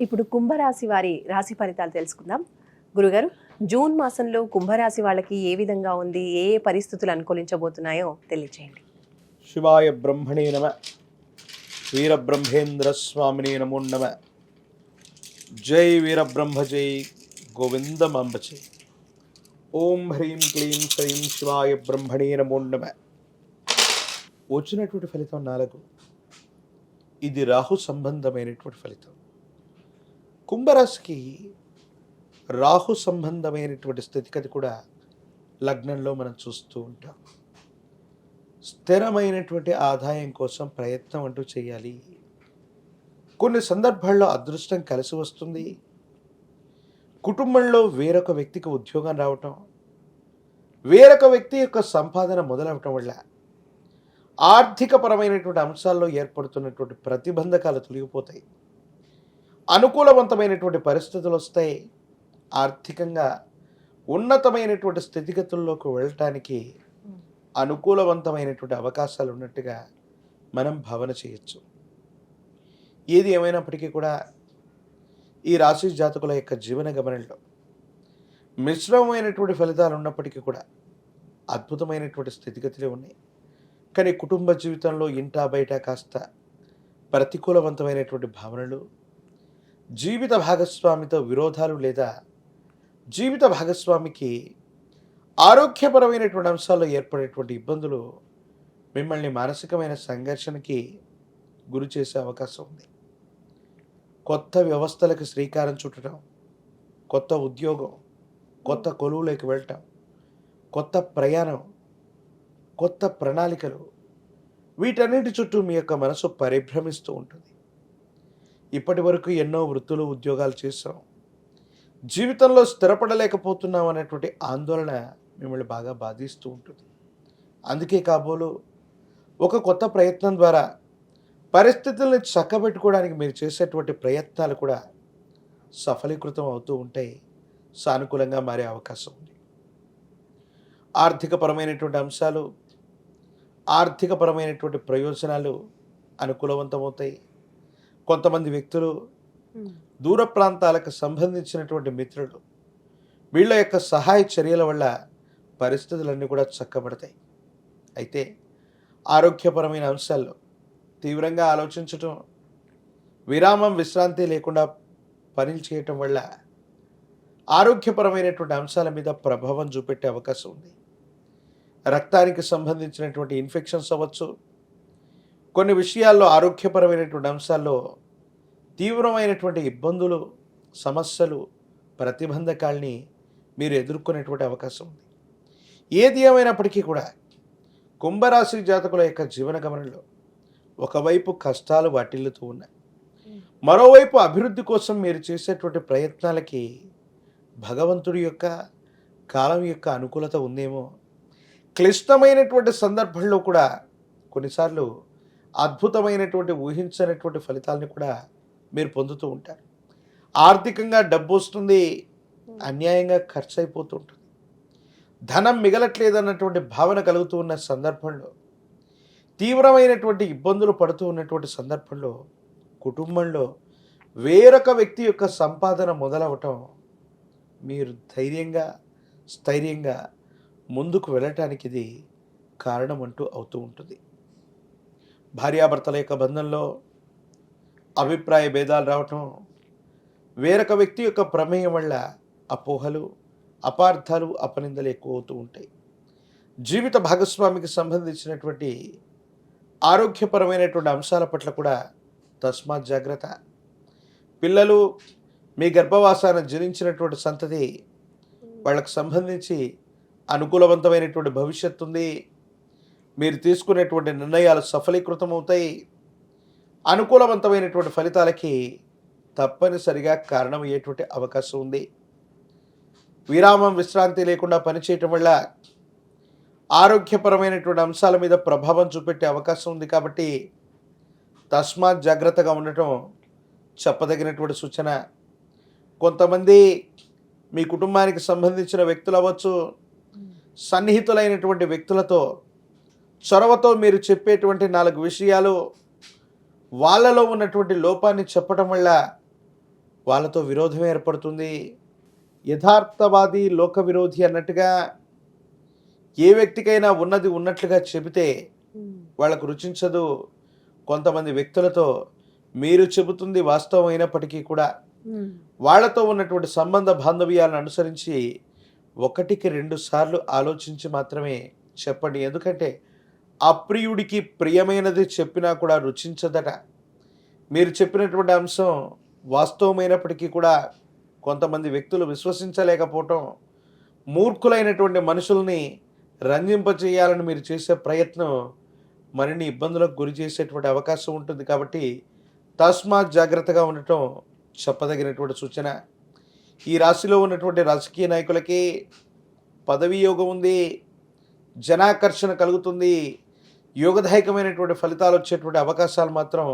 ఇప్పుడు కుంభరాశి వారి రాశి ఫలితాలు తెలుసుకుందాం. గురుగారు జూన్ మాసంలో కుంభరాశి వాళ్ళకి ఏ విధంగా ఉంది? ఏ ఏ పరిస్థితులు అనుకూలించబోతున్నాయో తెలియచేయండి. శివాయ బ్రహ్మణే నమ. వీరబ్రహ్మేంద్ర స్వామిని నమో నమ. జై వీరబ్రహ్మ జై గోవిందమాంబ జై ఓం హ్రీం క్లీం శ్రీం శివాయ బ్రహ్మణే నమో నమ. వచ్చినటువంటి ఫలితం నాలుగు. ఇది రాహు సంబంధమైనటువంటి ఫలితం. కుంభరాశికి రాహు సంబంధమైనటువంటి స్థితిగతి కూడా లగ్నంలో మనం చూస్తూ ఉంటాం. స్థిరమైనటువంటి ఆదాయం కోసం ప్రయత్నం అంటూ చేయాలి. కొన్ని సందర్భాల్లో అదృష్టం కలిసి వస్తుంది. కుటుంబంలో వేరొక వ్యక్తికి ఉద్యోగం రావటం వేరొక వ్యక్తి యొక్క సంపాదన మొదలవటం వల్ల ఆర్థికపరమైనటువంటి అంశాల్లో ఏర్పడుతున్నటువంటి ప్రతిబంధకాలు తొలగిపోతాయి. అనుకూలవంతమైనటువంటి పరిస్థితులు వస్తాయి. ఆర్థికంగా ఉన్నతమైనటువంటి స్థితిగతుల్లోకి వెళ్ళటానికి అనుకూలవంతమైనటువంటి అవకాశాలు ఉన్నట్టుగా మనం భావన చేయొచ్చు. ఏది ఏమైనప్పటికీ కూడా ఈ రాశి జాతకుల యొక్క జీవన గమనంలో మిశ్రమమైనటువంటి ఫలితాలు ఉన్నప్పటికీ కూడా అద్భుతమైనటువంటి స్థితిగతులే ఉన్నాయి. కానీ కుటుంబ జీవితంలో ఇంటా బయట కాస్త ప్రతికూలవంతమైనటువంటి భావనలు జీవిత భాగస్వామితో విరోధాలు లేదా జీవిత భాగస్వామికి ఆరోగ్యపరమైనటువంటి అంశాల్లో ఏర్పడేటువంటి ఇబ్బందులు మిమ్మల్ని మానసికమైన సంఘర్షణకి గురి చేసే అవకాశం ఉంది. కొత్త వ్యవస్థలకు శ్రీకారం చుట్టడం కొత్త ఉద్యోగం కొత్త కొలువులోకి వెళ్ళటం కొత్త ప్రయాణం కొత్త ప్రణాళికలు వీటన్నిటి చుట్టూ మీ యొక్క మనసు పరిభ్రమిస్తూ ఉంటుంది. ఇప్పటి వరకు ఎన్నో వృత్తులు ఉద్యోగాలు చేసాం జీవితంలో స్థిరపడలేకపోతున్నాం అనేటువంటి ఆందోళన మిమ్మల్ని బాగా బాధిస్తూ ఉంటుంది. అందుకే కాబోలు ఒక కొత్త ప్రయత్నం ద్వారా పరిస్థితుల్ని చక్కబెట్టుకోవడానికి మీరు చేసేటువంటి ప్రయత్నాలు కూడా సఫలీకృతం అవుతూ ఉంటాయి సానుకూలంగా మారే అవకాశం ఉంది. ఆర్థికపరమైనటువంటి అంశాలు ఆర్థికపరమైనటువంటి ప్రయోజనాలు అనుకూలవంతమవుతాయి. కొంతమంది వ్యక్తులు దూర ప్రాంతాలకు సంబంధించినటువంటి మిత్రులు వీళ్ళ యొక్క సహాయ చర్యల వల్ల పరిస్థితులన్నీ కూడా చక్కబడతాయి. అయితే ఆరోగ్యపరమైన అంశాల్లో తీవ్రంగా ఆలోచించటం విరామం విశ్రాంతి లేకుండా పనులు చేయటం వల్ల ఆరోగ్యపరమైనటువంటి అంశాల మీద ప్రభావం చూపెట్టే అవకాశం ఉంది. రక్తానికి సంబంధించినటువంటి ఇన్ఫెక్షన్స్ అవ్వచ్చు కొన్ని విషయాల్లో ఆరోగ్యపరమైనటువంటి అంశాల్లో తీవ్రమైనటువంటి ఇబ్బందులు సమస్యలు ప్రతిబంధకాల్ని మీరు ఎదుర్కొనేటువంటి అవకాశం ఉంది. ఏది ఏమైనప్పటికీ కూడా కుంభరాశి జాతకుల యొక్క జీవన గమనంలో ఒకవైపు కష్టాలు వాటిల్లుతూ ఉన్నాయి. మరోవైపు అభివృద్ధి కోసం మీరు చేసేటువంటి ప్రయత్నాలకి భగవంతుడి యొక్క కాలం యొక్క అనుకూలత ఉందేమో? క్లిష్టమైనటువంటి సందర్భంలో కూడా కొన్నిసార్లు అద్భుతమైనటువంటి ఊహించనటువంటి ఫలితాలని కూడా మీరు పొందుతూ ఉంటారు. ఆర్థికంగా డబ్బు వస్తుంది అన్యాయంగా ఖర్చు అయిపోతూ ఉంటుంది. ధనం మిగలట్లేదన్నటువంటి భావన కలుగుతూ ఉన్న సందర్భంలో తీవ్రమైనటువంటి ఇబ్బందులు పడుతూ ఉన్నటువంటి సందర్భంలో కుటుంబంలో వేరొక వ్యక్తి యొక్క సంపాదన మొదలవటం మీరు ధైర్యంగా స్థైర్యంగా ముందుకు వెళ్ళటానికి ఇది కారణం అంటూ అవుతూ ఉంటుంది. భార్యాభర్తల యొక్క బంధంలో అభిప్రాయ భేదాలు రావటం వేరొక వ్యక్తి యొక్క ప్రమేయం వల్ల అపోహలు అపార్థాలు అపనిందలు ఎక్కువ అవుతూ ఉంటాయి. జీవిత భాగస్వామికి సంబంధించినటువంటి ఆరోగ్యపరమైనటువంటి అంశాల పట్ల కూడా తస్మాత్ జాగ్రత్త. పిల్లలు మీ గర్భవాసాన్ని జనించినటువంటి సంతతి వాళ్ళకు సంబంధించి అనుకూలవంతమైనటువంటి భవిష్యత్తు ఉంది. మీరు తీసుకునేటువంటి నిర్ణయాలు సఫలీకృతం అవుతాయి అనుకూలవంతమైనటువంటి ఫలితాలకి తప్పనిసరిగా కారణమయ్యేటువంటి అవకాశం ఉంది. విరామం విశ్రాంతి లేకుండా పనిచేయటం వల్ల ఆరోగ్యపరమైనటువంటి అంశాల మీద ప్రభావం చూపెట్టే అవకాశం ఉంది కాబట్టి తస్మాత్ జాగ్రత్తగా ఉండటం చెప్పదగినటువంటి సూచన. కొంతమంది మీ కుటుంబానికి సంబంధించిన వ్యక్తులు అవ్వచ్చు సన్నిహితులైనటువంటి వ్యక్తులతో చొరవతో మీరు చెప్పేటువంటి నాలుగు విషయాలు వాళ్ళలో ఉన్నటువంటి లోపాన్ని చెప్పటం వల్ల వాళ్ళతో విరోధం ఏర్పడుతుంది. యథార్థవాది లోక విరోధి అన్నట్టుగా ఏ వ్యక్తికైనా ఉన్నది ఉన్నట్లుగా చెబితే వాళ్ళకు రుచించదు. కొంతమంది వ్యక్తులతో మీరు చెబుతుంది వాస్తవం అయినప్పటికీ కూడా వాళ్ళతో ఉన్నటువంటి సంబంధ బాంధవ్యాలను అనుసరించి ఒకటికి రెండు సార్లు ఆలోచించి మాత్రమే చెప్పండి. ఎందుకంటే అప్రియుడికి ప్రియమైనది చెప్పినా కూడా రుచించదట. మీరు చెప్పినటువంటి అంశం వాస్తవమైనప్పటికీ కూడా కొంతమంది వ్యక్తులు విశ్వసించలేకపోవటం మూర్ఖులైనటువంటి మనుషుల్ని రంజింపచేయాలని మీరు చేసే ప్రయత్నం మరిన్ని ఇబ్బందులకు గురి చేసేటువంటి అవకాశం ఉంటుంది కాబట్టి తస్మాత్ జాగ్రత్తగా ఉండటం చెప్పదగినటువంటి సూచన. ఈ రాశిలో ఉన్నటువంటి రాజకీయ నాయకులకి పదవీ యోగం ఉంది జనాకర్షణ కలుగుతుంది యోగదాయకమైనటువంటి ఫలితాలు వచ్చేటువంటి అవకాశాలు మాత్రం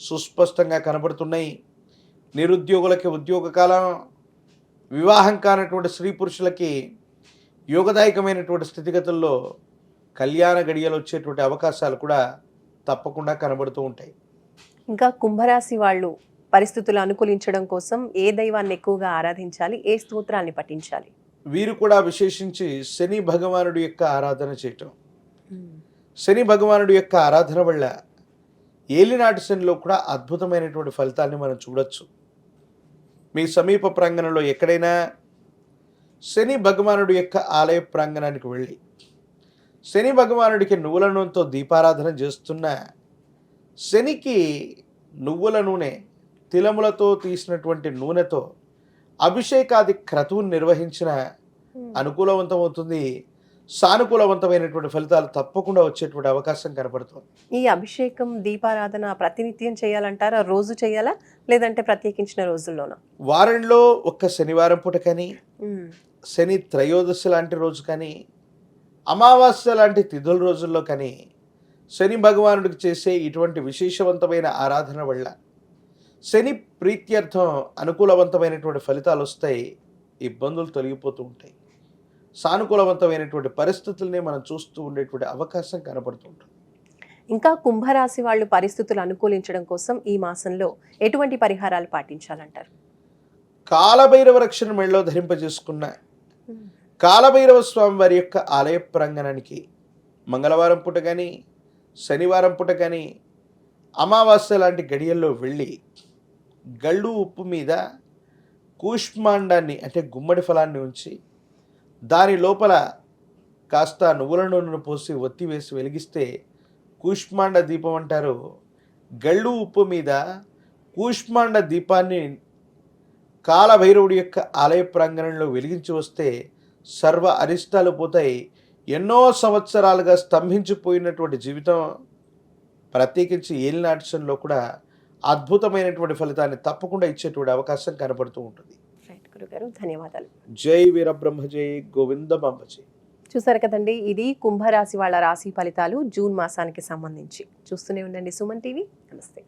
సుస్పష్టంగా కనబడుతున్నాయి. నిరుద్యోగులకి ఉద్యోగ కాలం వివాహం కానటువంటి స్త్రీ పురుషులకి యోగదాయకమైనటువంటి స్థితిగతుల్లో కళ్యాణ గడియలు వచ్చేటువంటి అవకాశాలు కూడా తప్పకుండా కనబడుతూ ఉంటాయి. ఇంకా కుంభరాశి వాళ్ళు పరిస్థితులు అనుకూలించడం కోసం ఏ దైవాన్ని ఎక్కువగా ఆరాధించాలి? ఏ స్తోత్రాన్ని పఠించాలి? వీరు కూడా విశేషించి శని భగవానుడి యొక్క ఆరాధన చేయటం. శని భగవానుడి యొక్క ఆరాధన వల్ల ఏలినాటి శనిలో కూడా అద్భుతమైనటువంటి ఫలితాన్ని మనం చూడొచ్చు. మీ సమీప ప్రాంగణంలో ఎక్కడైనా శని భగవానుడి యొక్క ఆలయ ప్రాంగణానికి వెళ్ళి శని భగవానుడికి నువ్వుల నూనెతో దీపారాధన చేస్తున్న శనికి నువ్వుల నూనె తిలములతో తీసినటువంటి నూనెతో అభిషేకాది క్రతువును నిర్వహించిన అనుకూలవంతమవుతుంది సానుకూలవంతమైనటువంటి ఫలితాలు తప్పకుండా వచ్చేటువంటి అవకాశం కనబడుతుంది ఈ అభిషేకం దీపారాధన ప్రతినిత్యం చేయాలంటారా? రోజు చేయాలా? లేదంటే ప్రత్యేకించిన రోజుల్లోనా? వారంలో ఒక్క శనివారం పూట కానీ శని త్రయోదశి లాంటి రోజు కానీ అమావాస్య లాంటి తిథుల రోజుల్లో కానీ శని భగవానుడికి చేసే ఇటువంటి విశేషవంతమైన ఆరాధన వల్ల శని ప్రీత్యర్థం అనుకూలవంతమైనటువంటి ఫలితాలు వస్తాయి ఇబ్బందులు తొలగిపోతూ ఉంటాయి. సానుకూలవంతమైనటువంటి పరిస్థితుల్ని మనం చూస్తూ ఉండేటువంటి అవకాశం కనబడుతూ ఉంటుంది ఇంకా కుంభరాశి వాళ్ళు పరిస్థితులు అనుకూలించడం కోసం ఈ మాసంలో ఎటువంటి పరిహారాలు పాటించాలంటారు? కాలభైరవ రక్షణ మెళ్ళలో ధరింపజేసుకున్న కాలభైరవ స్వామి వారి యొక్క ఆలయ ప్రాంగణానికి మంగళవారం పూట కానీ శనివారం పూట కానీ అమావాస్య లాంటి గడియల్లో వెళ్ళి గళ్ళు ఉప్పు మీద కూష్మాండాన్ని అంటే గుమ్మడి ఫలాన్ని ఉంచి దాని లోపల కాస్త నువ్వుల నూనెను పోసి ఒత్తి వేసి వెలిగిస్తే కూష్మాండ దీపం అంటారు. గళ్ళు ఉప్పు మీద కూష్మాండ దీపాన్ని కాలభైరవుడి యొక్క ఆలయ ప్రాంగణంలో వెలిగించి వస్తే సర్వ అరిష్టాలు పోతాయి. ఎన్నో సంవత్సరాలుగా స్తంభించిపోయినటువంటి జీవితం ప్రత్యేకించి ఏలినాటిసంలో కూడా అద్భుతమైనటువంటి ఫలితాన్ని తప్పకుండా ఇచ్చేటువంటి అవకాశం కనబడుతూ ఉంటుంది. గురుగారు ధన్యవాదాలు. జై వీరబ్రహ్మ జై గోవిందమాంబ జై. చూసారు కదండి ఇది కుంభరాశి వాళ్ళ రాశి ఫలితాలు జూన్ మాసానికి సంబంధించి. చూస్తూనే ఉండండి సుమన్ టీవీ. నమస్తే.